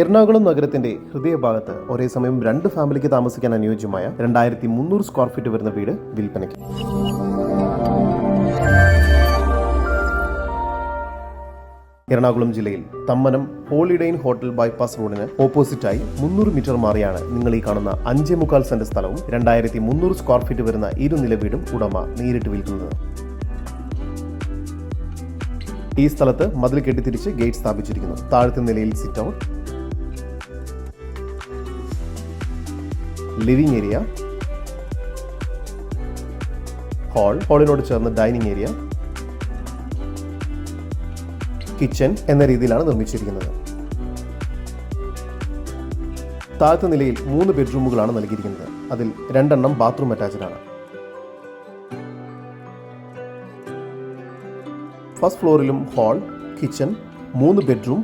എറണാകുളം നഗരത്തിന്റെ ഹൃദയഭാഗത്ത് ഒരേ സമയം രണ്ട് ഫാമിലിക്ക് താമസിക്കാൻ അനുയോജ്യമായ രണ്ടായിരത്തി മുന്നൂറ് സ്ക്വയർ ഫീറ്റ് വരുന്ന വീട് വിൽപ്പനയ്ക്ക്. എറണാകുളം ജില്ലയിൽ തമ്മനം ഹോളിഡെയിൻ ഹോട്ടൽ ബൈപ്പാസ് റോഡിന് ഓപ്പോസിറ്റായി മുന്നൂറ് മീറ്റർ മാറിയാണ് നിങ്ങൾ ഈ കാണുന്ന അഞ്ചേ മുക്കാൽ സെന്റ് സ്ഥലവും രണ്ടായിരത്തി മുന്നൂറ് സ്ക്വയർ ഫീറ്റ് വരുന്ന ഇരുനില വീടും ഉടമ നേരിട്ട് വിൽക്കുന്നത്. ഈ സ്ഥലത്ത് മതിൽ കെട്ടിത്തിരിച്ച് ഗേറ്റ് സ്ഥാപിച്ചിരിക്കുന്നു. താഴത്തെ നിലയിൽ sit out. Living area hall ഹാളിനോട് ചേർന്ന് ഡൈനിങ് ഏരിയ കിച്ചൺ എന്ന രീതിയിലാണ് നിർമ്മിച്ചിരിക്കുന്നത്. താഴത്തെ നിലയിൽ മൂന്ന് ബെഡ്റൂമുകളാണ് നൽകിയിരിക്കുന്നത്. അതിൽ രണ്ടെണ്ണം ബാത്റൂം അറ്റാച്ച്ഡ് ആണ്. ഫസ്റ്റ് ഫ്ലോറിലും ഹാൾ കിച്ചൺ മൂന്ന് ബെഡ്റൂം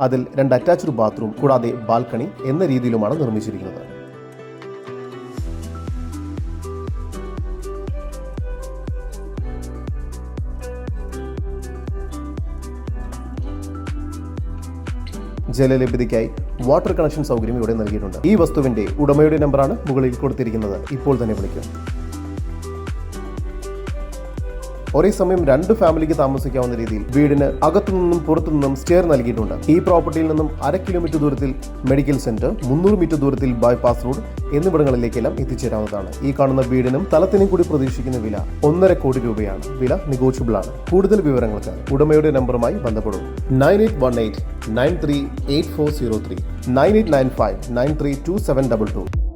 അതിൽ രണ്ട് അറ്റാച്ച്ഡ് ബാത്റൂം കൂടാതെ ബാൽക്കണി എന്ന രീതിയിലുമാണ് നിർമ്മിച്ചിരിക്കുന്നത്. ജലലഭ്യതയ്ക്കായി വാട്ടർ കണക്ഷൻ സൗകര്യം ഇവിടെ നൽകിയിട്ടുണ്ട്. ഈ വസ്തുവിന്റെ ഉടമയുടെ നമ്പറാണ് മുകളിൽ കൊടുത്തിരിക്കുന്നത്. ഇപ്പോൾ തന്നെ വിളിക്കും. ഒരേ സമയം രണ്ട് ഫാമിലിക്ക് താമസിക്കാവുന്ന രീതിയിൽ വീടിന് അകത്തു നിന്നും പുറത്തു നിന്നും സ്റ്റെയർ നൽകിയിട്ടുണ്ട്. ഈ പ്രോപ്പർട്ടിയിൽ നിന്നും അര കിലോമീറ്റർ ദൂരത്തിൽ മെഡിക്കൽ സെന്റർ മുന്നൂറ് മീറ്റർ ദൂരത്തിൽ ബൈപ്പാസ് റോഡ് എന്നിവിടങ്ങളിലേക്കെല്ലാം എത്തിച്ചേരാവുന്നതാണ്. ഈ കാണുന്ന വീടിനും സ്ഥലത്തിനും കൂടി പ്രതീക്ഷിക്കുന്ന വില ഒന്നര കോടി രൂപയാണ്. വില നെഗോഷ്യബിൾ ആണ്. കൂടുതൽ വിവരങ്ങൾക്ക് ഉടമയുടെ നമ്പറുമായി ബന്ധപ്പെടും. Nine eight one eight nine three eight four zero three. Nine eight nine five nine three two seven double two.